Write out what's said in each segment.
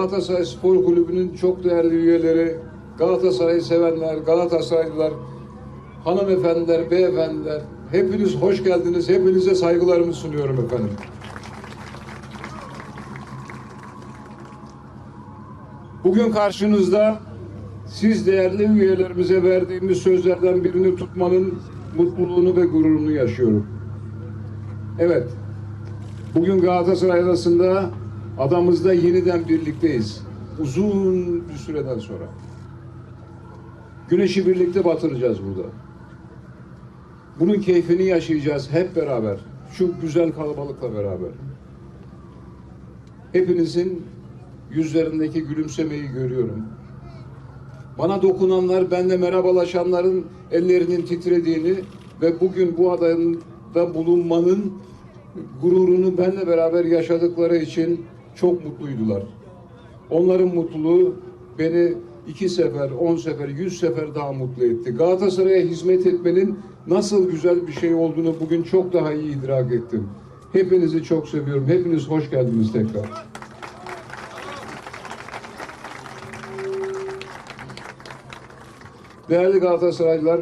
Galatasaray Spor Kulübü'nün çok değerli üyeleri, Galatasaray'ı sevenler, Galatasaraylılar, hanımefendiler, beyefendiler, hepiniz hoş geldiniz. Hepinize saygılarımı sunuyorum efendim. Bugün karşınızda siz değerli üyelerimize verdiğimiz sözlerden birini tutmanın mutluluğunu ve gururunu yaşıyorum. Evet, bugün Galatasaray arasında adamızda yeniden birlikteyiz. Uzun bir süreden sonra. Güneşi birlikte batıracağız burada. Bunun keyfini yaşayacağız hep beraber. Şu güzel kalabalıkla beraber. Hepinizin yüzlerindeki gülümsemeyi görüyorum. Bana dokunanlar, benle merhabalaşanların ellerinin titrediğini ve bugün bu adayında bulunmanın gururunu benle beraber yaşadıkları için çok mutluydular. Onların mutluluğu beni iki sefer, on sefer, yüz sefer daha mutlu etti. Galatasaray'a hizmet etmenin nasıl güzel bir şey olduğunu bugün çok daha iyi idrak ettim. Hepinizi çok seviyorum. Hepiniz hoş geldiniz tekrar. Değerli Galatasaraylılar,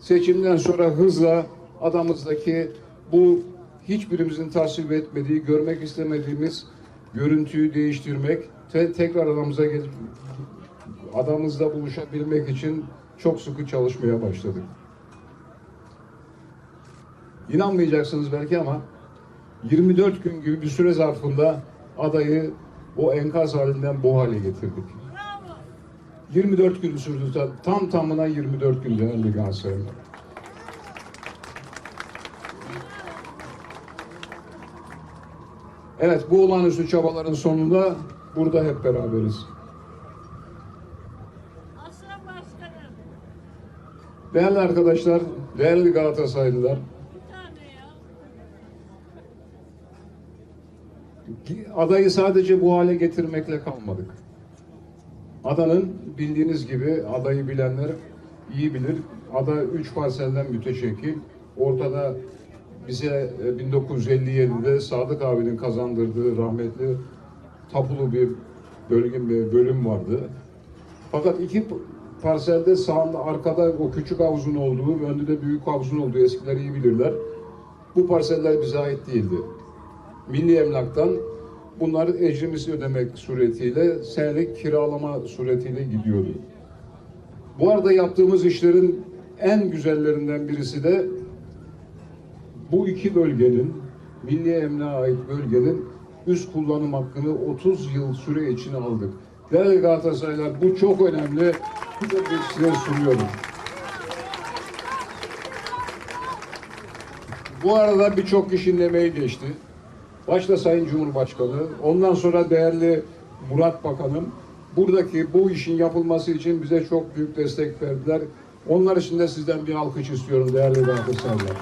seçimden sonra hızla adamızdaki bu hiçbirimizin tasvip etmediği, görmek istemediğimiz görüntüyü değiştirmek, te- tekrar adamıza gelip adamızla buluşabilmek için çok sıkı çalışmaya başladık. İnanmayacaksınız belki ama 24 gün gibi bir süre zarfında adayı o enkaz halinden bu hale getirdik. 24 gün sürdü. ta- Tam tamına 24 gün değerli Galatasaraylılar. Evet bu olağanüstü çabaların sonunda burada hep beraberiz. Değerli arkadaşlar, değerli Galatasaraylılar, adayı sadece bu hale getirmekle kalmadık. Adanın bildiğiniz gibi adayı bilenler iyi bilir. Ada üç parselden müteşekkil. Ortada bize e, 1957'de Sadık abinin kazandırdığı rahmetli tapulu bir bölüm, bir bölüm vardı. Fakat iki parselde sağında arkada o küçük havuzun olduğu, önde de büyük havuzun olduğu eskiler iyi bilirler. Bu parseller bize ait değildi. Milli Emlak'tan bunlar ecrimizi ödemek suretiyle senelik kiralama suretiyle gidiyordu. Bu arada yaptığımız işlerin en güzellerinden birisi de bu iki bölgenin Milli Emlak'a ait bölgenin üst kullanım hakkını 30 yıl süre içine aldık. Değerli Galatasaraylar bu çok önemli. Bu da size sunuyorum. Bu arada birçok kişinin emeği geçti. Başta Sayın Cumhurbaşkanı, ondan sonra değerli Murat Bakanım buradaki bu işin yapılması için bize çok büyük destek verdiler. Onlar için de sizden bir alkış istiyorum değerli Galatasaraylılar.